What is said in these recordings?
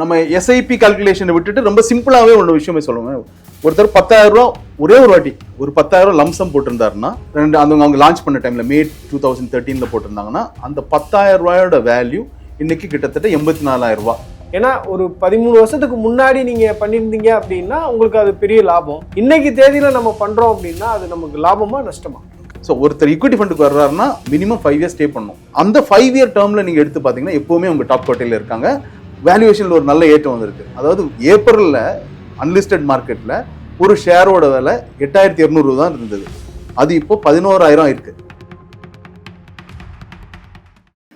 நம்ம எஸ்ஐபி கால்குலேஷனை விட்டுட்டு ரொம்ப சிம்பிளாகவே ஒன்று விஷயமே சொல்லுவேன் ஒருத்தர் பத்தாயிரம் ரூபா ஒரே ஒரு வாட்டி ஒரு பத்தாயிரம் லம்சம் போட்டிருந்தாருன்னா ரெண்டு அந்த அவங்க லான்ச் பண்ண டைம்ல மே டூ தௌசண்ட் தேர்ட்டீனில் போட்டிருந்தாங்கன்னா அந்த பத்தாயிரம் ரூபாயோட வேல்யூ இன்னைக்கு கிட்டத்தட்ட எண்பத்தி நாலாயிரம் ரூபாய் ஏன்னா ஒரு பதிமூணு வருஷத்துக்கு முன்னாடி நீங்க பண்ணியிருந்தீங்க அப்படின்னா உங்களுக்கு அது பெரிய லாபம். இன்னைக்கு தேதியில நம்ம பண்றோம் அப்படின்னா அது நமக்கு லாபமா நஷ்டமா? ஸோ ஒருத்தர் ஈக்விட்டி ஃபண்டுக்கு வர்றாருன்னா மினிமம் ஃபைவ் இயர்ஸ் ஸ்டே பண்ணணும். அந்த ஃபைவ் இயர் டேர்மில் நீங்கள் எடுத்து பார்த்தீங்கன்னா எப்போவுமே உங்கள் டாப் கோட்டையில் இருக்காங்க. வேல்யூவேஷனில் ஒரு நல்ல ஏற்றம் வந்திருக்கு. அதாவது ஏப்ரலில் அன்லிஸ்டட் மார்க்கெட்டில் ஒரு ஷேரோட விலை எட்டாயிரத்தி இரநூறு தான் இருந்தது. அது இப்போ பதினோராயிரம் இருக்கு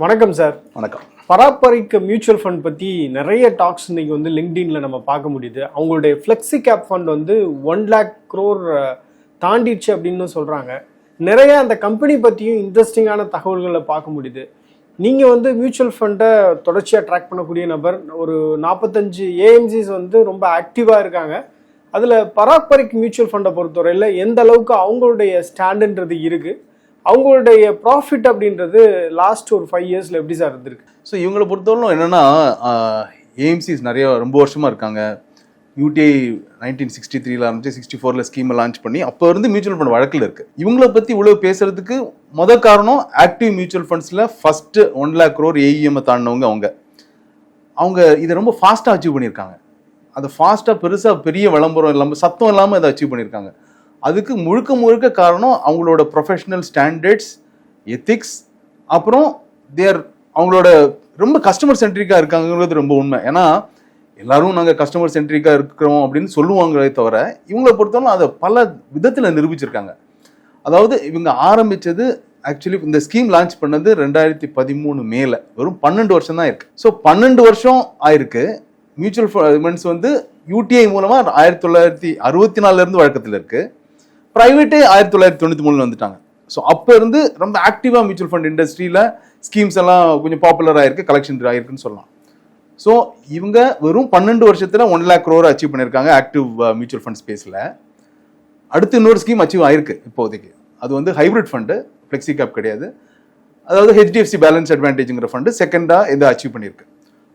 வணக்கம் சார் வணக்கம். பராப்பரிக்க மியூச்சுவல் ஃபண்ட் பற்றி நிறைய டாக்ஸ் இன்னைக்கு வந்து லிங்க்டின்ல நம்ம பார்க்க முடியுது. அவங்களுடைய ஃப்ளெக்ஸி கேப் ஃபண்ட் வந்து ஒன் லேக் க்ரோர் தாண்டிடுச்சு அப்படின்னு சொல்கிறாங்க நிறைய அந்த கம்பெனி பற்றியும் இன்ட்ரெஸ்டிங்கான தகவல்களை பார்க்க முடியுது. நீங்கள் வந்து மியூச்சுவல் ஃபண்டை தொடர்ச்சியாக ட்ராக் பண்ணக்கூடிய நபர். ஒரு நாற்பத்தஞ்சு ஏஎம்சிஸ் வந்து ரொம்ப ஆக்டிவாக இருக்காங்க. அதில் பராப்பரிக் மியூச்சுவல் ஃபண்டை பொறுத்தவரையில் எந்த அளவுக்கு அவங்களுடைய ஸ்டாண்டுன்றது இருக்குது அவங்களுடைய ப்ராஃபிட் அப்படின்றது லாஸ்ட் ஒரு ஃபைவ் இயர்ஸில் எப்படி சார் இருந்திருக்கு? ஸோ இவங்களை பொறுத்தவரைக்கும் என்னன்னா ஏஎம்சிஸ் நிறைய ரொம்ப வருஷமா இருக்காங்க. யூடிஐ நைன்டீன் சிக்ஸ்டி த்ரீல ஆரம்பிச்சு சிக்ஸ்டி ஃபோரில் ஸ்கீமை லான்ச் பண்ணி அப்போ இருந்து மியூச்சுவல் ஃபண்ட் வழக்கில் இருக்கு. இவங்கள பற்றி இவ்வளோ பேசுறதுக்கு முத காரணம் active mutual ஃபண்ட்ஸில் first one lakh crore AUM தாண்டினவங்க அவங்க. அவங்க இதை ரொம்ப ஃபாஸ்ட்டாக அச்சீவ் பண்ணியிருக்காங்க. அதை ஃபாஸ்ட்டாக பெருசாக பெரிய விளம்பரம் இல்லாமல் சத்தம் இல்லாமல் இதை அச்சீவ் பண்ணியிருக்காங்க. அதுக்கு முழுக்க முழுக்க காரணம் அவங்களோட ப்ரொஃபஷனல் ஸ்டாண்டர்ட்ஸ் எத்திக்ஸ் அப்புறம் தேர் அவங்களோட ரொம்ப கஸ்டமர் சென்ட்ரிக்காக இருக்காங்கிறது ரொம்ப உண்மை. ஏன்னா எல்லாரும் நாங்கள் கஸ்டமர் சென்ட்ரிக்காக இருக்கிறோம் அப்படின்னு சொல்லுவாங்களே தவிர இவங்களை பொறுத்தவரை அதை பல விதத்தில் நிரூபிச்சிருக்காங்க. அதாவது இவங்க ஆரம்பிச்சது ஆக்சுவலி இந்த ஸ்கீம் லான்ச் பண்ணது ரெண்டாயிரத்தி பதிமூணு மேலே. வெறும் பன்னெண்டு வருஷம் தான் இருக்குது ஸோ பன்னெண்டு வருஷம் ஆயிருக்கு. மியூச்சுவல் ஃபண்ட்ஸ் வந்து யூடிஐ மூலமாக ஆயிரத்தி தொள்ளாயிரத்தி அறுபத்தி நாலுலேருந்து வழக்கத்தில் இருக்குது ப்ரைவேட்டே ஆயிரத்தி தொள்ளாயிரத்தி தொண்ணூற்றி மூணில் வந்துட்டாங்க. ஸோ அப்போ இருந்து ரொம்ப ஆக்டிவாக மியூச்சுவல் ஃபண்ட் இண்டஸ்ட்ரியில் ஸ்கீம்ஸ் எல்லாம் கொஞ்சம் பாப்புலர் ஆகிருக்கு கலெக்ஷன் ஆகிருக்குன்னு சொல்லலாம். ஸோ இவங்க வெறும் பன்னெண்டு வருஷத்துல ஒன் லேக் க்ரோர் அச்சீவ் பண்ணியிருக்காங்க ஆக்டிவ் மியூச்சுவல் ஃபண்ட் ஸ்பேஸ்ல அடுத்து இன்னொரு ஸ்கீம் அச்சீவ் ஆயிருக்கு இப்போதைக்கு. அது வந்து ஹைபிரிட் ஃபண்டு ஃப்ளெக்ஸி கேப் கிடையாது. அதாவது ஹெச்டிஎஃப்சி பேலன்ஸ் அட்வான்டேஜ்ங்கிற ஃபண்டு செகண்டாக இதை அச்சீவ் பண்ணியிருக்கு.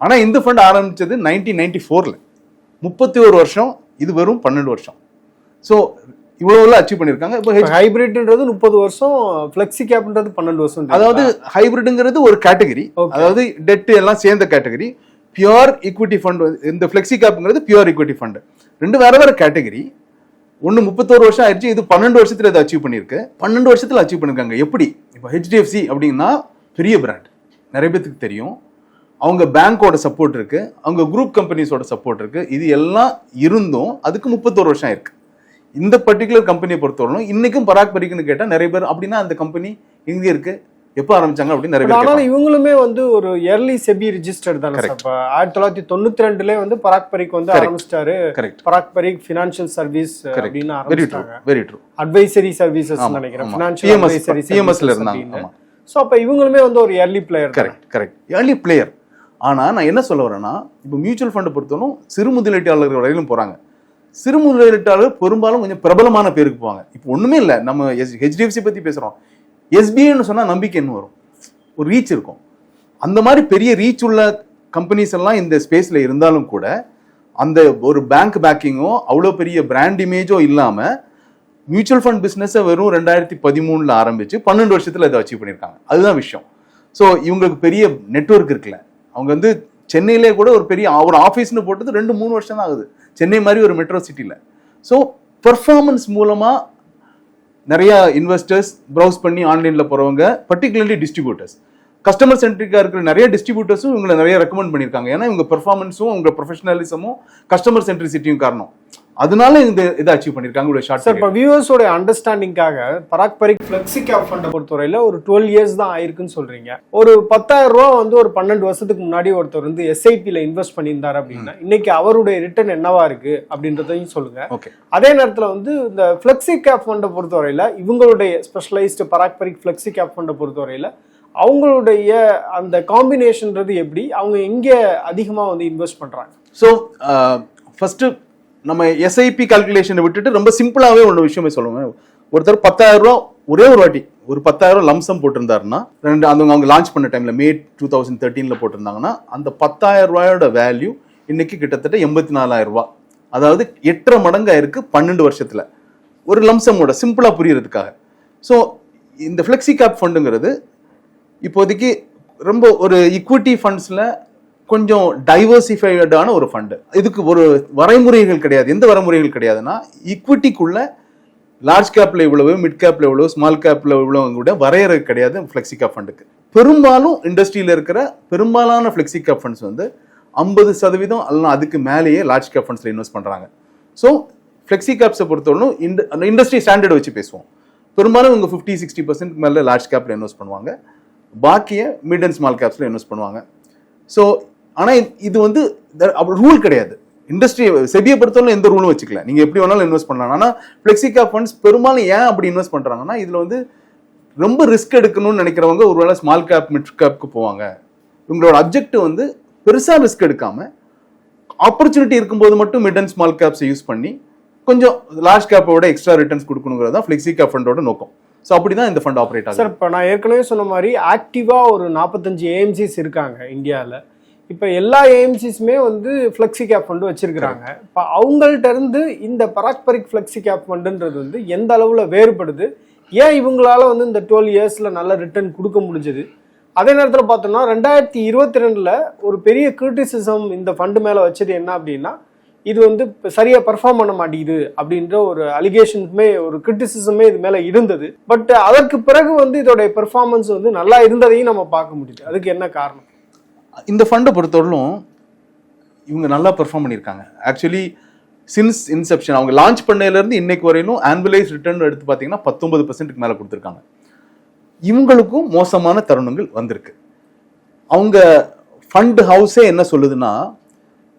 ஆனால் இந்த ஃபண்ட் ஆரம்பிச்சது நைன்டீன் நைன்டி ஃபோரில் முப்பத்தி ஒரு வருஷம் இது வெறும் பன்னெண்டு வருஷம். ஸோ இவ்வளோ அச்சீவ் பண்ணியிருக்காங்க. இப்போ ஹைபிரிட்ன்றது முப்பது வருஷம் ஃப்ளெக்ஸி கேப்ன்றது பன்னெண்டு வருஷம் அதாவது ஹைபிரிட்ங்கிறது ஒரு கேட்டகரி. அதாவது டெட் எல்லாம் சேர்ந்த கேட்டகரி பியோர் ஈக்விட்டி ஃபண்ட் இந்த ஃப்ளெக்ஸி கேப்ங்கிறது பியோர் ஈக்விட்டி ஃபண்டு ரெண்டு வேற வேற கேட்டகரி ஒன்று முப்பத்தோரு வருஷம் ஆயிடுச்சு இது பன்னெண்டு வருஷத்தில் இதை அச்சீவ் பண்ணியிருக்கு. பன்னெண்டு வருஷத்தில் அச்சீவ் பண்ணிருக்காங்க எப்படி? இப்போ ஹெச்டிஎஃப்சி அப்படின்னா பெரிய பிராண்ட் நிறைய பேத்துக்கு தெரியும். அவங்க பேங்கோட சப்போர்ட் இருக்கு. அவங்க குரூப் கம்பெனிஸோட சப்போர்ட் இருக்கு. இது எல்லாம் இருந்தும் அதுக்கு முப்பத்தோரு வருஷம் ஆயிருக்கு. இந்த பர்டிகுலர் கம்பெனியை பொறுத்தவரைக்கும் இன்னைக்கும் பராக் பரிக்குன்னு கேட்டால் நிறைய பேர் அப்படின்னா அந்த கம்பெனி எங்கே இருக்கு. எப்போ ஆரம்பிச்சாங்க அப்படின்னு நிறைய கேட்பாங்க. இவங்களுமே வந்து ஒரு இயர்லி செபி ரிஜிஸ்டர்ட் தானே ஆயிரத்தி தொள்ளாயிரத்தி தொண்ணூத்தி ரெண்டுல வந்து பராக் பரிக் வந்து. ஆரம்பிச்சிட்டாரு. பராக் பரிக் ஃபினான்ஷியல் சர்வீஸ் அப்படின்னு வெரி ட்ரூ ஆரம்பிச்சிட்டாங்க. வெரி ட்ரூ அட்வைசரி சர்வீசஸ் நினைக்கிறேன். ஃபினான்ஷியல் அட்வைசரி இருந்தாங்க. ஸோ அப்ப இவங்களுமே வந்து ஒரு early player correct correct early player ஆனா நான் என்ன சொல்ல வரேன்னா இப்போ மியூச்சுவல் ஃபண்ட் பொறுத்தவரைக்கும் சிறு முதலீட்டாளர்கள் வரையிலும் போறாங்க. சிறு முதலீட்டாளர் பெரும்பாலும் கொஞ்சம் பிரபலமான பேருக்கு போவாங்க. இப்போ ஒண்ணுமே இல்லை. நம்ம ஹெச்டிஎஃப்சி பத்தி பேசுறோம். எஸ்பிஐன்னு சொன்னால் நம்பிக்கைன்னு வரும். ஒரு ரீச் இருக்கும். அந்த மாதிரி பெரிய ரீச் உள்ள கம்பெனிஸ் எல்லாம் இந்த ஸ்பேஸில் இருந்தாலும் கூட அந்த ஒரு பேங்க் பேக்கிங்கோ அவ்வளோ பெரிய பிராண்ட் இமேஜோ இல்லாமல் மியூச்சுவல் ஃபண்ட் பிஸ்னஸை வெறும் ரெண்டாயிரத்தி பதிமூணில் ஆரம்பிச்சு பன்னெண்டு வருஷத்தில் இதை அச்சீவ் பண்ணியிருக்காங்க. அதுதான் விஷயம். ஸோ இவங்களுக்கு பெரிய நெட்வொர்க் இருக்குல்ல. அவங்க வந்து சென்னையிலே கூட ஒரு பெரிய ஒரு ஆஃபீஸ்னு போட்டது ரெண்டு மூணு வருஷம் தான் ஆகுது. சென்னை மாதிரி ஒரு மெட்ரோ சிட்டியில் ஸோ பெர்ஃபார்மன்ஸ் மூலமாக நிறைய இன்வெஸ்டர்ஸ் ப்ரௌஸ் பண்ணி ஆன்லைன்ல போறவங்க பர்டிகுலர்லி டிஸ்ட்ரிபியூட்டர்ஸ் கஸ்டமர் சென்ட்ரிக்கா இருக்கிற நிறைய டிஸ்ட்ரிபியூட்டர்ஸும் இவங்களை நிறைய ரெக்கமெண்ட் பண்ணியிருக்காங்க. ஏன்னா இவங்க பெர்ஃபார்மன்ஸும் உங்க ப்ரொஃபஷனலிசமும் கஸ்டமர் சென்ட்ரிசிட்டியும் காரணம். அதனால இந்த இதை அச்சீவ் பண்ணியிருக்காங்க இவ்வளோ சார் ஷார்ட் இப்போ வியூவர்ஸோட அண்டர்ஸ்டாண்டிங்காக பராக் பரிக் ஃப்ளெக்ஸி கேப் ஃபண்டை பொறுத்தவரையில ஒரு டுவெல் இயர்ஸ் தான் ஆயிருக்குன்னு சொல்றீங்க. ஒரு பத்தாயிரம் ரூபா வந்து ஒரு பன்னெண்டு வருஷத்துக்கு முன்னாடி ஒருத்தர் வந்து எஸ்ஐபியில் இன்வெஸ்ட் பண்ணியிருந்தாரு அப்படின்னா இன்னைக்கு அவருடைய ரிட்டர்ன் என்னவா இருக்கு அப்படின்றதையும் சொல்லுங்க. ஓகே. அதே நேரத்தில் வந்து இந்த ஃப்ளெக்ஸி கேப் ஃபண்டை பொறுத்தவரையில இவங்களுடைய specialised Parag Parikh flexi cap ஃபண்டை பொறுத்தவரையில அவங்களுடைய அந்த காம்பினேஷன்ன்றது எப்படி? அவங்க எங்கே அதிகமாக வந்து இன்வெஸ்ட் பண்றாங்க? ஸோ ஃபர்ஸ்ட் uh, நம்ம எஸ்ஐபி கால்குலேஷனை விட்டுட்டு ரொம்ப சிம்பிளாகவே ஒன்று விஷயமே சொல்லுவேன் ஒருத்தர் பத்தாயிரம் ரூபா ஒரே ஒரு வாட்டி ஒரு பத்தாயிரம் லம்சம் போட்டிருந்தாருன்னா ரெண்டு அந்த அவங்க லான்ச் பண்ண டைமில் மே டூ தௌசண்ட் தேர்ட்டீனில் போட்டிருந்தாங்கன்னா அந்த பத்தாயிரம் ரூபாயோட வேல்யூ இன்னைக்கு கிட்டத்தட்ட எண்பத்தி நாலாயிரம் ரூபா. அதாவது எட்டரை மடங்கு ஆயிருக்கு பன்னெண்டு வருஷத்தில். ஒரு லம்சமோட சிம்பிளாக புரியறதுக்காக. ஸோ இந்த ஃப்ளெக்ஸி கேப் ஃபண்டுங்கிறது இப்போதைக்கு ரொம்ப ஒரு ஈக்விட்டி ஃபண்ட்ஸில் கொஞ்சம் டைவர்சிஃபைடான ஒரு ஃபண்டு இதுக்கு ஒரு வரைமுறைகள் கிடையாது. எந்த வரைமுறைகள் கிடையாதுன்னா ஈக்விட்டிக்குள்ள லார்ஜ் கேப்ல இவ்வளவு மிட் கேப்ல இவ்வளவு ஸ்மால் கேப்ல இவ்வளவு கூட வரையறை கிடையாது ஃப்ளெக்ஸி ஃபண்டுக்கு பெரும்பாலும் இண்டஸ்ட்ரியில் இருக்கிற பெரும்பாலான ஃப்ளெக்ஸி கேப் ஃபண்ட்ஸ் வந்து ஐம்பது சதவீதம் அல்ல அதுக்கு மேலேயே லார்ஜ் கேப் ஃபண்ட்ஸில் இன்வெஸ்ட் பண்ணுறாங்க ஸோ ஃப்ளெக்ஸி கேப்ஸை பொறுத்தவரைக்கும் இந்த அந்த இண்டஸ்ட்ரி ஸ்டாண்டர்ட் வச்சு பேசுவோம். பெரும்பாலும் இவங்க ஃபிஃப்டி சிக்ஸ்டி பர்சன்ட் மேலே லார்ஜ் கேப்பில் இன்வெஸ்ட் பண்ணுவாங்க. பாக்கிய மிட் அண்ட் ஸ்மால் கேப்ஸில் இன்வெஸ்ட் பண்ணுவாங்க. ஸோ ஆனால் இது வந்து ரூல் கிடையாது. இண்டஸ்ட்ரி செபியை பொறுத்தவரை எந்த ரூலும் வச்சுக்கல. நீங்கள் எப்படி வேணாலும் இன்வெஸ்ட் பண்ணலாம். ஆனால் ஃப்ளெக்ஸி கேப் ஃபண்ட்ஸ் பெரும்பாலும் ஏன் அப்படி இன்வெஸ்ட் பண்ணுறாங்கன்னா இதில் வந்து ரொம்ப ரிஸ்க் எடுக்கணும்னு நினைக்கிறவங்க ஒருவேளை ஸ்மால் கேப் மிட் கேப்க்கு போவாங்க. இவங்களோட அப்ஜெக்டிவ் வந்து பெருசாக ரிஸ்க் எடுக்காம ஆப்பர்ச்சுனிட்டி இருக்கும்போது மட்டும் மிட் அண்ட் ஸ்மால் கேப்ஸை யூஸ் பண்ணி கொஞ்சம் லார்ஜ் கேப்போட எக்ஸ்ட்ரா ரிட்டர்ன்ஸ் கொடுக்கணுங்கிறது தான் ஃப்ளெக்ஸி கேப் ஃபண்டோட நோக்கம். ஸோ அப்படி தான் இந்த ஃபண்ட் ஆப்ரேட் ஆகும் சார் இப்போ நான் ஏற்கனவே சொன்ன மாதிரி ஆக்டிவாக ஒரு நாற்பத்தஞ்சு ஏஎம்சிஸ் இருக்காங்க இந்தியாவில் இப்போ எல்லா ஏஎம்சிஸுமே வந்து ஃப்ளெக்ஸி கேப் ஃபண்டு வச்சிருக்கிறாங்க. இப்போ அவங்கள்ட்ட இருந்து இந்த பராக்பரிக் ஃப்ளெக்ஸி கேப் ஃபண்டுன்றது வந்து எந்த அளவில் வேறுபடுது? ஏன் இவங்களால வந்து இந்த டுவெல் இயர்ஸில் நல்ல ரிட்டர்ன் கொடுக்க முடிஞ்சது? அதே நேரத்தில் பார்த்தோம்னா ரெண்டாயிரத்தி இருபத்தி ரெண்டில் ஒரு பெரிய கிரிட்டிசிசம் இந்த ஃபண்டு மேலே வச்சது என்ன அப்படின்னா இது வந்து இப்ப சரியா பெர்ஃபார்ம் பண்ண மாட்டேங்குது அப்படின்ற ஒரு அலிகேஷனுமே ஒரு கிரிட்டிசிசமே இது மேல இருந்தது. பட் அதற்கு பிறகு வந்து இதோட பெர்ஃபார்மன்ஸ் வந்து நல்லா இருந்ததையும் நம்ம பார்க்க முடியுது. அதுக்கு என்ன காரணம்? இந்த ஃபண்டை பொறுத்தவரையிலும் இவங்க நல்லா பெர்ஃபார்ம் பண்ணியிருக்காங்க. ஆக்சுவலி சின்ஸ் இன்செப்ஷன் அவங்க லான்ச் பண்ணதுலேருந்து இன்னைக்கு வரையிலும் ஆம்புலைஸ் ரிட்டர்ன் எடுத்து பார்த்தீங்கன்னா பத்தொன்பது பர்சன்ட்டுக்கு மேலே கொடுத்துருக்காங்க. இவங்களுக்கும் மோசமான தருணங்கள் வந்திருக்கு. அவங்க ஃபண்ட் ஹவுஸே என்ன சொல்லுதுன்னா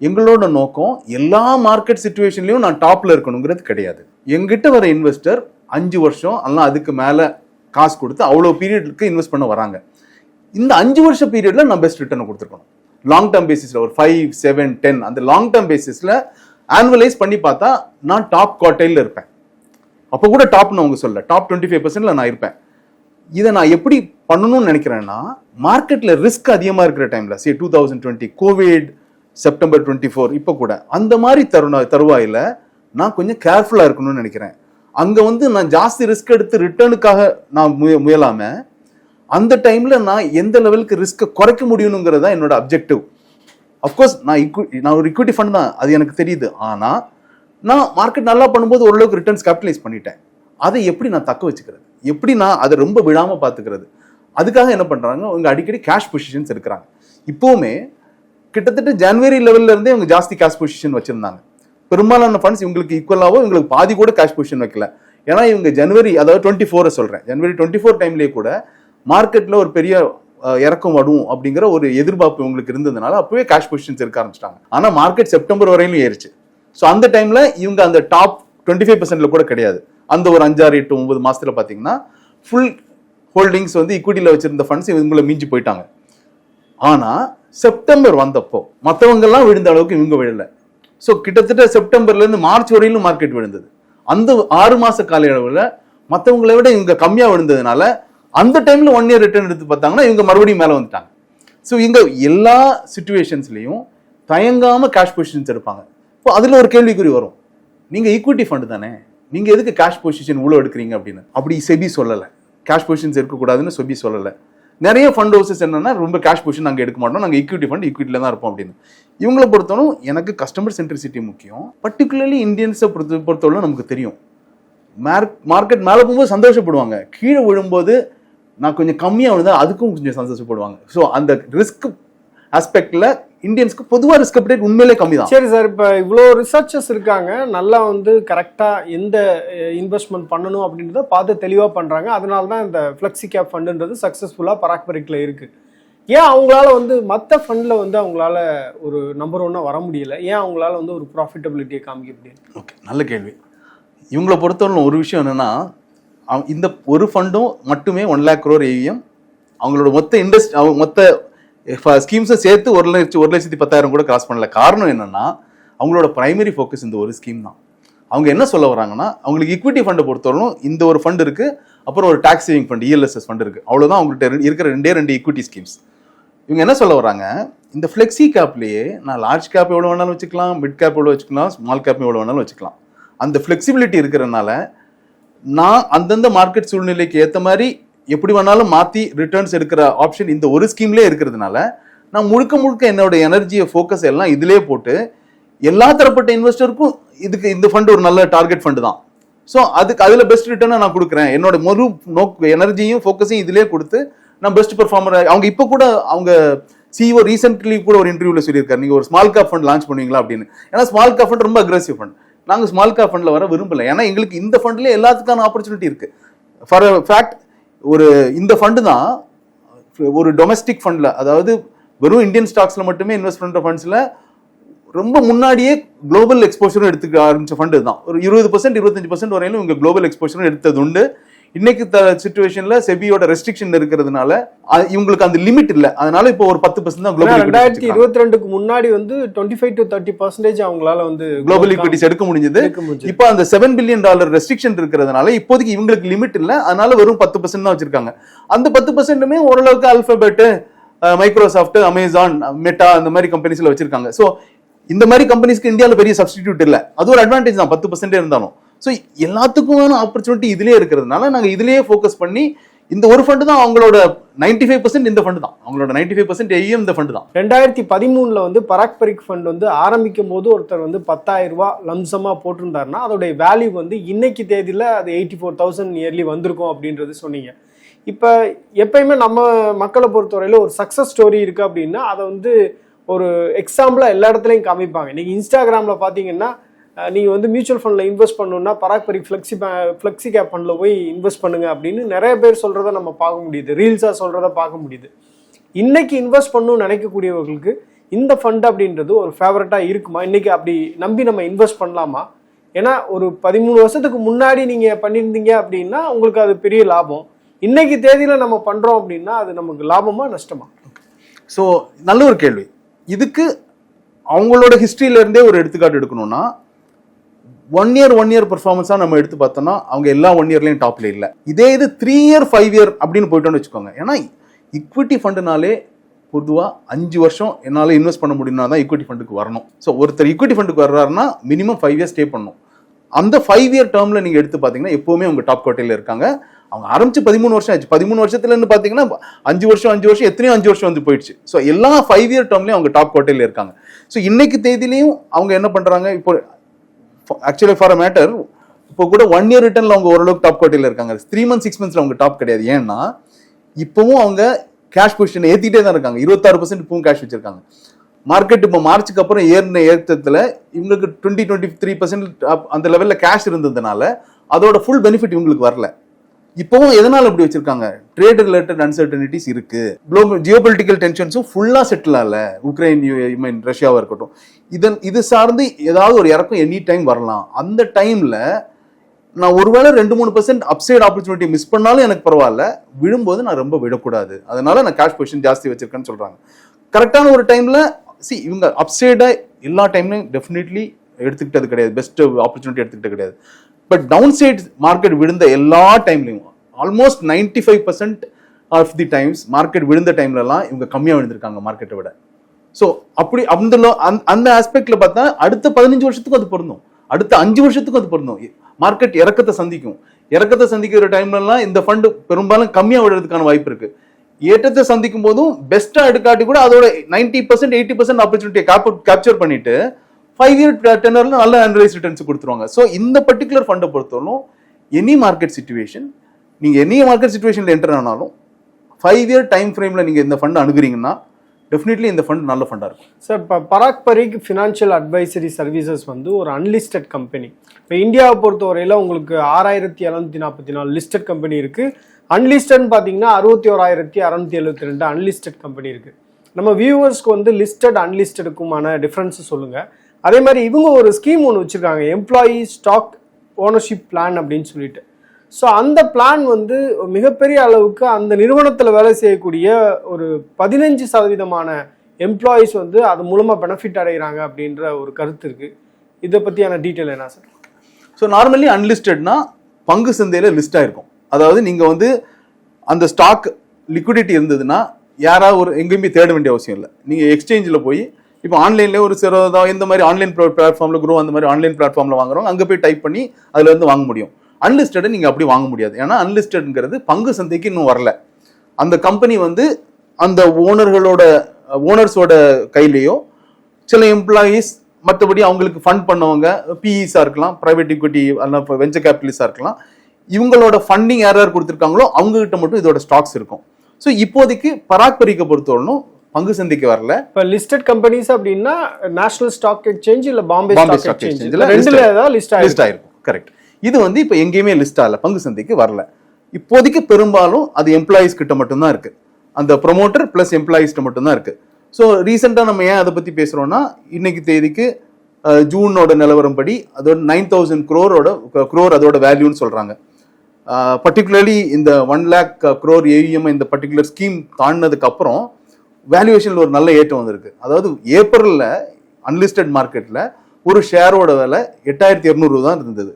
எங்களோட நோக்கம் எல்லா மார்க்கெட் சுச்சுவேஷன்லையும் நான் டாப்பில் இருக்கணுங்கிறது கிடையாது. எங்கிட்ட வர இன்வெஸ்டர் அஞ்சு வருஷம் எல்லாம் அதுக்கு மேலே காசு கொடுத்து அவ்வளோ பீரியடுக்கு இன்வெஸ்ட் பண்ண வராங்க. இந்த அஞ்சு வருஷ பீரியட்ல நான் பெஸ்ட் ரிட்டர்ன் கொடுத்துருக்கணும். லாங் டேர்ம் பேசிஸ்ல ஒரு ஃபைவ் செவன் டென் அந்த லாங் டேர்ம் பேசிஸ்ல ஆனுவலைஸ் பண்ணி பார்த்தா நான் டாப் குவார்டைல இருப்பேன். அப்போ கூட டாப்னு அவங்க சொல்ல டாப் டுவெண்ட்டி ஃபைவ் பர்சன்ட்ல நான் இருப்பேன். இதை நான் எப்படி பண்ணணும்னு நினைக்கிறேன்னா மார்க்கெட்ல ரிஸ்க் அதிகமாக இருக்கிற டைம்ல C two thousand twenty COVID September twenty four இப்போ கூட அந்த மாதிரி தருண தருவாயில் நான் கொஞ்சம் கேர்ஃபுல்லாக இருக்கணும்னு நினைக்கிறேன். அங்கே வந்து நான் ஜாஸ்தி ரிஸ்க் எடுத்து ரிட்டர்னுக்காக நான் முய முயலாமல் அந்த டைம்ல நான் எந்த லெவலுக்கு ரிஸ்க்கை குறைக்க முடியணுங்கிறது தான் என்னோட அப்ஜெக்டிவ் அஃப்கோர்ஸ் நான் இக்வி நான் ஒரு இக்விட்டி ஃபண்ட் தான். அது எனக்கு தெரியுது. ஆனால் நான் மார்க்கெட் நல்லா பண்ணும்போது ஓரளவுக்கு ரிட்டர்ன்ஸ் கேபிட்டலைஸ் பண்ணிட்டேன். அதை எப்படி நான் தக்க வச்சுக்கிறது? எப்படி நான் அதை ரொம்ப விழாமல் பார்த்துக்கிறது அதுக்காக என்ன பண்ணுறாங்க அவங்க அடிக்கடி கேஷ் பொசிஷன்ஸ் இருக்கிறாங்க இப்போவுமே கிட்டத்தட்ட ஜனவரி லெவல்ல இருந்தே இவங்க ஜாஸ்தி கேஷ் பொசிஷன் வச்சுருந்தாங்க. பெரும்பாலான ஃபண்ட்ஸ் இவங்களுக்கு ஈக்குவலாகவோ இவங்களுக்கு பாதி கூட கேஷ் பொசிஷன் வைக்கல. ஏன்னா இவங்க ஜனவரி அதாவது டுவெண்ட்டி ஃபோரை சொல்கிறேன் ஜனவரி டுவெண்ட்டி ஃபோர் டைம்லேயே கூட மார்க்கெட்டில் ஒரு பெரிய இறக்கம் வரும் அப்படிங்கிற ஒரு எதிர்பார்ப்பு இவங்களுக்கு இருந்ததுனால அப்பவே கேஷ் பொசிஷன்ஸ் இருக்க ஆரம்பிச்சிட்டாங்க. ஆனால் மார்க்கெட் செப்டம்பர் வரையிலும் ஏறிச்சு. ஸோ அந்த டைமில் இவங்க அந்த டாப் டுவெண்ட்டி ஃபைவ் பர்சன்ட்ல கூட கிடையாது. அந்த ஒரு அஞ்சாறு எட்டு ஒன்பது மாதத்தில் பார்த்தீங்கன்னா ஃபுல் ஹோல்டிங்ஸ் வந்து ஈக்விட்டியில் வச்சிருந்த ஃபண்ட்ஸ் இவங்களை மிஞ்சி போயிட்டாங்க. ஆனால் செப்டம்பர் வந்தப்போ மற்றவங்கெல்லாம் விழுந்த அளவுக்கு இவங்க விழல. ஸோ கிட்டத்தட்ட செப்டம்பர்லேருந்து மார்ச் வரையிலும் மார்க்கெட் விழுந்தது. அந்த ஆறு மாத கால அளவில் மற்றவங்களை விட இவங்க கம்மியாக விழுந்ததுனால அந்த டைம்ல ஒன் இயர் ரிட்டர்ன் எடுத்து பார்த்தாங்கன்னா இவங்க மறுபடியும் மேலே வந்துட்டாங்க. ஸோ இங்க எல்லா சுச்சுவேஷன்ஸ்லையும் தயங்காம கேஷ் பொசிஷன்ஸ் எடுப்பாங்க. இப்போ அதுல ஒரு கேள்விக்குறி வரும். நீங்க ஈக்விட்டி ஃபண்டு தானே? நீங்க எதுக்கு கேஷ் பொசிஷன் இவ்வளோ எடுக்கிறீங்க அப்படின்னு? அப்படி செபி சொல்லலை. கேஷ் பொசிஷன்ஸ் இருக்கக்கூடாதுன்னு செபி சொல்லலை. நிறைய ஃபண்ட் ஹவுசஸ் என்னன்னா ரொம்ப கேஷ் பொசிஷன் நாங்கள் எடுக்க மாட்டோம். நாங்கள் ஈக்விட்டி ஃபண்ட் ஈக்விட்டியில் தான் இருப்போம் அப்படின்னு. இவங்களை பொறுத்தவரைக்கும் எனக்கு கஸ்டமர் சென்ட்ரிசிட்டி முக்கியம். பர்டிகுலர்லி இந்தியன்ஸை பொறுத்த பொறுத்தவரை நமக்கு தெரியும். மார்க்கெட் மேலே போகும்போது சந்தோஷப்படுவாங்க. கீழே விழும்போது நான் கொஞ்சம் கம்மியாக விழுந்தா அதுக்கும் கொஞ்சம் சந்தோஷப்படுவாங்க ஸோ அந்த ரிஸ்க் ஆஸ்பெக்ட்ல இந்தியன்ஸ்க்கு பொதுவாக ரிஸ்க் அப்டேட் உண்மையிலே கம்மி தான் சரி சார் இப்போ இவ்வளோ ரிசர்ச்சர்ஸ் இருக்காங்க. நல்லா வந்து கரெக்டாக எந்த இன்வெஸ்ட்மெண்ட் பண்ணணும் அப்படின்றத பார்த்து தெளிவாக பண்ணுறாங்க அதனால தான் இந்த ஃப்ளெக்ஸி கேப் ஃபண்டுன்றது சக்ஸஸ்ஃபுல்லாக பராக்பரிக்கில் இருக்குது ஏன் அவங்களால வந்து மற்ற ஃபண்டில் வந்து அவங்களால ஒரு நம்பர் ஒன்னாக வர முடியல? ஏன் அவங்களால வந்து ஒரு ப்ராஃபிட்டபிலிட்டியை காமிக்க முடியல? ஓகே நல்ல கேள்வி. இவங்கள பொறுத்தவரை ஒரு விஷயம் என்னன்னா இந்த ஒரு ஃபண்டும் மட்டுமே ஒன் லேக் க்ரோர் ஏவிஎம் அவங்களோட மொத்த இண்டஸ்ட் அவங்க மொத்த eh, ஸ்கீம்ஸை சேர்த்து ஒரு லட்சம் ஒரு லட்சத்தி பத்தாயிரம் கூட கிராஸ் பண்ணல. காரணம் என்னென்னா அவங்களோட ப்ரைமரி ஃபோக்கஸ் இந்த ஒரு ஸ்கீம் தான். அவங்க என்ன சொல்ல வராங்கன்னா அவங்களுக்கு ஈக்விட்டி ஃபண்டை பொறுத்தவரைக்கும் இந்த ஒரு ஃபண்ட் இருக்குது அப்புறம் ஒரு tax saving fund ELSS fund இருக்குது அவ்வளோதான் அவங்கள்ட்ட இருக்கிற ரெண்டே ரெண்டு ஈக்விட்டி ஸ்கீம்ஸ் இவங்க என்ன சொல்ல வராங்க இந்த ஃப்ளெக்ஸி கேப்லேயே நான் லார்ஜ் கேப் எவ்வளோ வேணாலும் வச்சுக்கலாம் மிட் கேப் எவ்வளோ வச்சுக்கலாம் ஸ்மால் கேப் எவ்வளோ வேணாலும் வச்சுக்கலாம். அந்த ஃப்ளெக்சிபிலிட்டி இருக்கிறனால நான் அந்தந்த மார்க்கெட் சூழ்நிலைக்கு ஏற்ற மாதிரி எப்படி வேணாலும் மாற்றி ரிட்டர்ன்ஸ் எடுக்கிற ஆப்ஷன் இந்த ஒரு ஸ்கீம்லேயே இருக்கிறதுனால நான் முழுக்க முழுக்க என்னோட எனர்ஜியை ஃபோக்கஸ் எல்லாம் இதிலே போட்டு எல்லா தரப்பட்ட இன்வெஸ்டருக்கும் இதுக்கு இந்த ஃபண்ட் ஒரு நல்ல டார்கெட் ஃபண்டு தான். ஸோ அதுக்கு அதில் பெஸ்ட் ரிட்டர்னை நான் கொடுக்குறேன். என்னோட முழு நோக்கு எனர்ஜியும் ஃபோக்கஸையும் இதிலே கொடுத்து நான் பெஸ்ட் பெர்ஃபார்மர் அவங்க இப்போ கூட அவங்க சிஓ ரீசென்ட்லி கூட ஒரு இன்டர்வியூவில் சொல்லியிருக்காரு. நீங்கள் ஒரு ஸ்மால் கேப் ஃபண்ட் லான்ச் பண்ணுவீங்களா அப்படின்னு. ஏன்னா ஸ்மால் கேப் ஃபண்ட் ரொம்ப அக்ரெசிவ் ஃபண்ட் நாங்கள் ஸ்மால் கேப் ஃபண்டில் வர விரும்பலை. ஏன்னா எங்களுக்கு இந்த ஃபண்ட்லேயே எல்லாத்துக்கான ஆப்பர்ச்சுனிட்டி இருக்குது ஃபார் ஃபேக்ட் ஒரு இந்த ஃபண்டு தான் ஒரு டொமஸ்டிக் ஃபண்டில் அதாவது வெறும் இந்தியன் ஸ்டாக்ஸில் மட்டுமே இன்வெஸ்ட் பண்ணுற ஃபண்ட்ஸில் ரொம்ப முன்னாடியே குளோபல் எக்ஸ்போஷரும் எடுத்துக்க ஆரம்பித்த ஃபண்டு தான் ஒரு இருபது பர்சன்ட் இருபத்தஞ்சு பர்சன்ட் வரையிலும் இவங்க குளோபல் எக்ஸ்போஷரும் எடுத்தது உண்டு. இன்னைக்கு சுச்சுவேஷன்ல செபியோட ரெஸ்ட்ரிக்ஷன் இருக்கிறதுனால இவங்களுக்கு அந்த லிமிட் இல்ல. அதனால இப்போ ஒரு பத்து பர்சன்ட் தான் குளோபல் ரெண்டாயிரத்தி இருபத்தி ரெண்டுக்கு முன்னாடி வந்து twenty five to thirty percentage அவங்களால வந்து குளோபல் ஈக்விட்டிஸ் எடுக்க முடிஞ்சது. இப்போ அந்த செவன் பில்லியன் டாலர் ரெஸ்ட்ரிக்ஷன் இருக்கிறதுனால இப்போதைக்கு இவங்களுக்கு லிமிட் இல்ல. அதனால வெறும் பத்து பர்சன்ட் தான் வச்சிருக்காங்க. அந்த பத்து பர்சன்ட்டுமே ஓரளவுக்கு அல்பபெட் மைக்ரோசாஃப்ட் அமேசான் மெட்டா அந்த மாதிரி கம்பெனிஸ்ல வச்சிருக்காங்க. ஸோ இந்த மாதிரி கம்பெனிஸ்க்கு இந்தியாவில் பெரிய சப்ஸ்டிடியூட் இல்ல. அது ஒரு அட்வான்டேஜ் தான். பத்து பர்சன்டே இருந்தாலும். ஸோ எல்லாத்துக்குமான ஆப்பர்ச்சுனிட்டி இதுலேயே இருக்கிறதுனால நாங்கள் இதுலேயே ஃபோக்கஸ் பண்ணி இந்த ஒரு ஃபண்டு தான் அவங்களோட 95% ஃபைவ் பர்சன்ட் இந்த ஃபண்டு தான். அவங்களோட 95% ஃபைவ் பர்சன்ட் இந்த ஃபண்டு தான். ரெண்டாயிரத்தி பதிமூணில் வந்து பராக் பரிக் ஃபண்ட் வந்து ஆரம்பிக்கும் போது ஒருத்தர் வந்து பத்தாயிரம் ரூபா லம்சமாக போட்டிருந்தாருன்னா அதோடைய வேல்யூ வந்து இன்னைக்கு தேதியில் அது எயிட்டி ஃபோர் தௌசண்ட் இயர்லி வந்திருக்கும் அப்படின்றது சொன்னீங்க. இப்போ எப்பயுமே நம்ம மக்களை பொறுத்தவரையில் ஒரு சக்ஸஸ் ஸ்டோரி இருக்குது அப்படின்னா அதை வந்து ஒரு எக்ஸாம்பிளாக எல்லா இடத்துலையும் காமிப்பாங்க. நீங்கள் இன்ஸ்டாகிராமில் பார்த்தீங்கன்னா நீங்கள் வந்து மியூச்சுவல் ஃபண்டில் இன்வெஸ்ட் பண்ணணும்னா பராக்பரி ஃப்ளெக்ஸி ஃப்ளெக்ஸி கேப் ஃபண்டில் போய் இன்வெஸ்ட் பண்ணுங்க அப்படின்னு நிறைய பேர் சொல்கிறத நம்ம பார்க்க முடியுது. ரீல்ஸாக சொல்கிறத பார்க்க முடியுது. இன்றைக்கி இன்வெஸ்ட் பண்ணணும்னு நினைக்கக்கூடியவர்களுக்கு இந்த ஃபண்ட் அப்படின்றது ஒரு ஃபேவரட்டாக இருக்குமா? இன்றைக்கி அப்படி நம்பி நம்ம இன்வெஸ்ட் பண்ணலாமா? ஏன்னா ஒரு பதிமூணு வருஷத்துக்கு முன்னாடி நீங்கள் பண்ணியிருந்தீங்க அப்படின்னா உங்களுக்கு அது பெரிய லாபம். இன்னைக்கு தேதியில் நம்ம பண்ணுறோம் அப்படின்னா அது நமக்கு லாபமா நஷ்டமா? ஸோ நல்ல ஒரு கேள்வி. இதுக்கு அவங்களோட ஹிஸ்ட்ரியிலேருந்தே ஒரு எடுத்துக்காட்டு எடுக்கணும்னா ஒன் இயர் ஒன் இயர் பர்ஃபார்மன்ஸாக நம்ம எடுத்து பார்த்தோம்னா அவங்க எல்லா ஒன் இயர்லையும் டாப்ல இல்லை. இதே இது த்ரீ இயர் ஃபைவ் இயர் அப்படின்னு போயிட்டோம்னு வச்சுக்கோங்க. ஏன்னா இக்விட்டி ஃபண்டுனாலே பொதுவாக அஞ்சு வருஷம் என்னால் இன்வெஸ்ட் பண்ண முடியும்னா தான் ஈக்விட்டி ஃபண்டுக்கு வரணும். ஸோ ஒருத்தர் இக்விட்டி ஃபண்டுக்கு வர்றாருன்னா மினிமம் ஃபைவ் இயர்ஸ் ஸ்டே பண்ணணும். அந்த ஃபைவ் இயர் டேர்மில் நீங்கள் எடுத்து பார்த்தீங்கன்னா எப்போவுமே அவங்க டாப் கோட்டையில் இருக்காங்க. அவங்க ஆரம்பிச்சு பதிமூணு வருஷம் ஆச்சு. பதிமூணு வருஷத்துலன்னு பார்த்தீங்கன்னா அஞ்சு வருஷம் அஞ்சு வருஷம் எத்தனையோ அஞ்சு வருஷம் வந்து போயிடுச்சு. ஸோ எல்லா ஃபைவ் இயர் டேர்ம்லையும் அவங்க டாப் கோட்டையில் இருக்காங்க. ஸோ இன்னைக்கு தேதியிலையும் அவங்க என்ன பண்ணுறாங்க இப்போ ஆக்சுவலி ஃபார் அ மேட்டர் இப்போ கூட ஒன் இயர் ரிட்டர்னில் அவங்க ஓரளவுக்கு டாப் கோட்டையில் இருக்காங்க. த்ரீ மந்த்ஸ் சிக்ஸ் மந்த்ஸில் அவங்க டாப் கிடையாது. ஏன்னா இப்போவும் அவங்க கேஷ் பொசிஷன் ஏற்றிட்டே தான் இருக்காங்க. இருபத்தாறு பர்சன்ட் இப்பவும் கேஷ் வச்சிருக்காங்க. மார்க்கெட் இப்போ மார்ச்சுக்கு அப்புறம் ஏறின ஏற்றத்தில் இவங்களுக்கு டுவெண்ட்டி டுவெண்ட்டி த்ரீ பர்சன்ட் அந்த லெவலில் கேஷ் இருந்ததுனால அதோட ஃபுல் பெனிஃபிட் இவங்களுக்கு வரல. இப்போவும் எதனால இப்படி வச்சிருக்காங்க? ட்ரேட் ரிலேட்டட் அன்சர்டனிட்டிஸ் இருக்கு. ஜியோபொலிட்டிக்கல் டென்ஷன்ஸும் ஃபுல்லா செட்டில் ஆகல. உக்ரைன் ஐ மீன் ரஷ்யாவா இருக்கட்டும். இதன் இது சார்ந்து ஏதாவது ஒரு இறக்கம் எனி டைம் வரலாம். அந்த டைம்ல நான் ஒருவேளை ரெண்டு மூணு பர்சன்ட் அப்சைட் ஆப்பர்ச்சுனிட்டி மிஸ் பண்ணாலும் எனக்கு பரவாயில்ல. விழும்போது நான் ரொம்ப விடக்கூடாது. அதனால நான் கேஷ் பொசிஷன் ஜாஸ்தி வச்சிருக்கேன்னு சொல்றாங்க. கரெக்டான ஒரு டைம்ல சி இவங்க அப்சைடை எல்லா டைம்லையும் டெஃபினெட்லி எடுத்துக்கிட்டது கிடையாது. பெஸ்ட் ஆப்பர்ச்சுனிட்டி எடுத்துக்கிட்டது கிடையாது. பட் டவுன் சைட் மார்க்கெட் விழுந்த எல்லா டைம்லையும் almost ninety five percent of the times market விழுந்த டைம்லலாம் இவங்க கம்மியாக விழுந்திருக்காங்க மார்க்கெட்டை விட. ஸோ அப்படி அந்த அந்த- அந்த ஆஸ்பெக்ட்ல பார்த்தா அடுத்த பதினஞ்சு வருஷத்துக்கும் அது பொருந்தும். அடுத்த அஞ்சு வருஷத்துக்கும் அது பொருந்தும். மார்க்கெட் இறக்கத்தை சந்திக்கும். இறக்கத்தை சந்திக்கிற டைம்லலாம் இந்த ஃபண்டு பெரும்பாலும் கம்மியாக விடுறதுக்கான வாய்ப்பு இருக்குது ஏற்றத்தை சந்திக்கும் போதும் பெஸ்ட்டாக எடுக்காட்டி கூட அதோட நைன்டி பர்சன்ட் எயிட்டி பர்சன்ட் ஆப்பர்ச்சுனிட்டியை கேப்சர் பண்ணிட்டு ஃபைவ் இயர் டெனரில் நல்ல அனலைஸ் ரிட்டர்ன்ஸ் கொடுத்துருவாங்க. ஸோ இந்த பர்டிகுலர் ஃபண்டை பொறுத்தவரைக்கும் எனி மார்க்கெட் சுச்சுவேஷன் நீங்கள் எனி மார்க்கெட் சுச்சுவேஷனில் என்டர் ஆனாலும் ஃபைவ் இயர் டைம் ஃப்ரேமில் நீங்கள் இந்த ஃபண்ட் அணுகுறீங்கன்னா டெஃபினெட்லி இந்த ஃபண்ட் நல்ல ஃபண்டாக இருக்கும். சார் இப்போ Parag Parikh financial advisory services வந்து ஒரு அன்லிஸ்டட் கம்பெனி இப்போ இந்தியாவை பொறுத்தவரையில் உங்களுக்கு ஆறாயிரத்தி எழுநூத்தி நாற்பத்தி நாலு லிஸ்டட் கம்பெனி இருக்குது அன்லிஸ்டட்னு பார்த்தீங்கன்னா அறுபத்தி ஓராயிரத்தி அறநூத்தி எழுபத்தி ரெண்டு அன்லிஸ்டட் கம்பெனி இருக்குது நம்ம வியூவர்ஸ்க்கு வந்து லிஸ்டட் அன்லிஸ்டடுக்குமான டிஃப்ரென்ஸ் சொல்லுங்கள் அதே மாதிரி இவங்க ஒரு ஸ்கீம் ஒன்று வச்சுருக்காங்க. எம்ப்ளாயி ஸ்டாக் ஓனர்ஷிப் பிளான் அப்படின்னு சொல்லிட்டு. ஸோ அந்த பிளான் வந்து மிகப்பெரிய அளவுக்கு அந்த நிறுவனத்தில் வேலை செய்யக்கூடிய ஒரு பதினஞ்சு சதவீதமான எம்ப்ளாயீஸ் வந்து அது மூலமாக பெனிஃபிட் அடைகிறாங்க அப்படின்ற ஒரு கருத்து இருக்குது இதை பற்றியான டீட்டெயில் என்ன சார் ஸோ நார்மலி அன்லிஸ்டட்னா பங்கு சந்தையில் லிஸ்ட் ஆகிருக்கும் அதாவது நீங்கள் வந்து அந்த ஸ்டாக் லிக்விடிட்டி இருந்ததுன்னா யாராவது ஒரு எங்கேயுமே தேட வேண்டிய அவசியம் இல்லை. நீங்கள் எக்ஸ்சேஞ்சில் போய் இப்போ ஆன்லைன்லேயே ஒரு சிறதா இந்த மாதிரி ஆன்லைன் பிளாட்ஃபார்மில் குரோ அந்த மாதிரி ஆன்லைன் பிளாட்ஃபார்மில் வாங்குறவங்க அங்கே போய் டைப் பண்ணி அதில் வந்து வாங்க முடியும். அன்லிஸ்டடை நீங்கள் அப்படி வாங்க முடியாது. ஏன்னா அன்லிஸ்டடுங்கிறது பங்கு சந்தைக்கு இன்னும் வரல. அந்த கம்பெனி வந்து அந்த ஓனர்களோட ஓனர்ஸோட கையிலேயோ சில எம்ப்ளாயீஸ் மற்றபடி அவங்களுக்கு ஃபண்ட் பண்ணவங்க பிஇஸாக இருக்கலாம் ப்ரைவேட் இக்விட்டி அல்ல வெஞ்சர் கேபிட்டலிஸ்டாக இருக்கலாம் இவங்களோட ஃபண்டிங் யார் யார் கொடுத்துருக்காங்களோ அவங்ககிட்ட மட்டும் இதோட ஸ்டாக்ஸ் இருக்கும். ஸோ இப்போதைக்கு பராக்பரிக்கை பொறுத்தவரைக்கும் பங்கு சந்தைக்கு வரல. இப்போ லிஸ்டட் கம்பெனிஸ் அப்படின்னா நேஷனல் ஸ்டாக் எக்ஸ்சேஞ்ச் இல்ல Bombay Bombay stock stock exchange எக்ஸ்சேஞ்சில் ரெண்டுல ஏதாவது லிஸ்ட் லிஸ்ட் ஆயிருக்கும் கரெக்ட் இது வந்து இப்போ எங்கேயுமே லிஸ்ட் ஆகல. பங்கு சந்தைக்கு வரல. இப்போதைக்கு பெரும்பாலும் அது எம்ப்ளாயீஸ் கிட்ட மட்டும்தான் இருக்கு. அந்த ப்ரொமோட்டர் பிளஸ் எம்ப்ளாயீஸ்கிட்ட மட்டும்தான் இருக்கு. ஸோ ரீசெண்டாக நம்ம ஏன் அதை பத்தி பேசுறோம்னா இன்னைக்கு தேதிக்கு ஜூனோட நிலவரம் படி அதோட நைன் தௌசண்ட் க்ரோரோட க்ரோர் அதோட வேல்யூன்னு சொல்றாங்க. பர்டிகுலர்லி இந்த ஒன் லேக் க்ரோர் ஏவிஎம் இந்த பர்டிகுலர் ஸ்கீம் தாண்டினதுக்கு அப்புறம் வேல்யூவேஷன்ல ஒரு நல்ல ஏற்றம் வந்திருக்கு. அதாவது ஏப்ரல்ல அன்லிஸ்டட் மார்க்கெட்ல ஒரு ஷேரோட விலை எட்டாயிரத்தி இரநூறு தான் இருந்தது.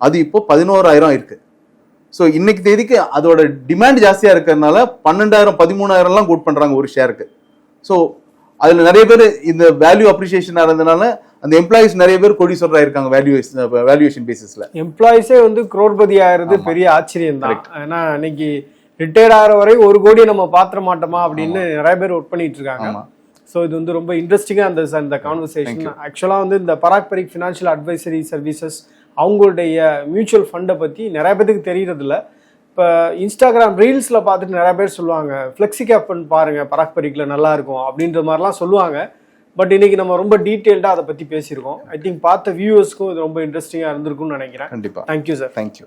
அது இப்போ பதினோராயிரம் இருக்கு. ஸோ இன்னைக்கு தேதிக்கு அதோட டிமாண்ட் ஜாஸ்தியா இருக்கிறதுனால பன்னெண்டாயிரம் பதிமூணாயிரம்லாம் கோட் பண்றாங்க ஒரு ஷேருக்கு. ஸோ அதுல நிறைய பேர் இந்த வேல்யூ அப்ரிசியேஷனா இருந்தனால அந்த எம்ப்ளாயிஸ் நிறைய பேர் கோடீஸ்வரர் இருக்காங்க வேல்யூவேஷன் வேல்யூவேஷன் பேசிஸ்ல எம்ப்ளாயிஸே வந்து குரோர்பதி ஆகிறது பெரிய ஆச்சரியம் தான் ஏன்னா இன்னைக்கு ரிட்டையர்ட் ஆகிற வரை ஒரு கோடி நம்ம பாத்திர மாட்டோமா அப்படின்னு நிறைய பேர் ஒர்க் பண்ணிட்டு இருக்காங்க. ஸோ இது வந்து ரொம்ப இன்ட்ரெஸ்டிங்காக இருந்தது சார் இந்த கான்வர்சேஷன் ஆக்சுவலாக வந்து இந்த Parag Parikh financial advisory services அவங்களுடைய மியூச்சுவல் ஃபண்டை பற்றி நிறைய பேருக்கு தெரியறதில்ல. இப்போ இன்ஸ்டாகிராம் ரீல்ஸில் பார்த்துட்டு நிறைய பேர் சொல்லுவாங்க ஃப்ளெக்ஸி கேப் ஃபண்ட் பாருங்க பராக் பரிக்கில் நல்லா இருக்கும் அப்படின்ற மாதிரிலாம் சொல்லுவாங்க. பட் இன்னைக்கு நம்ம ரொம்ப டீட்டெயில்டாக அதை பற்றி பேசியிருக்கோம். ஐ திங்க் பார்த்த வியூவர்ஸ்க்கும் இது ரொம்ப இன்ட்ரெஸ்டிங்காக இருந்திருக்கும்னு நினைக்கிறேன். கண்டிப்பா. Thank you sir thank you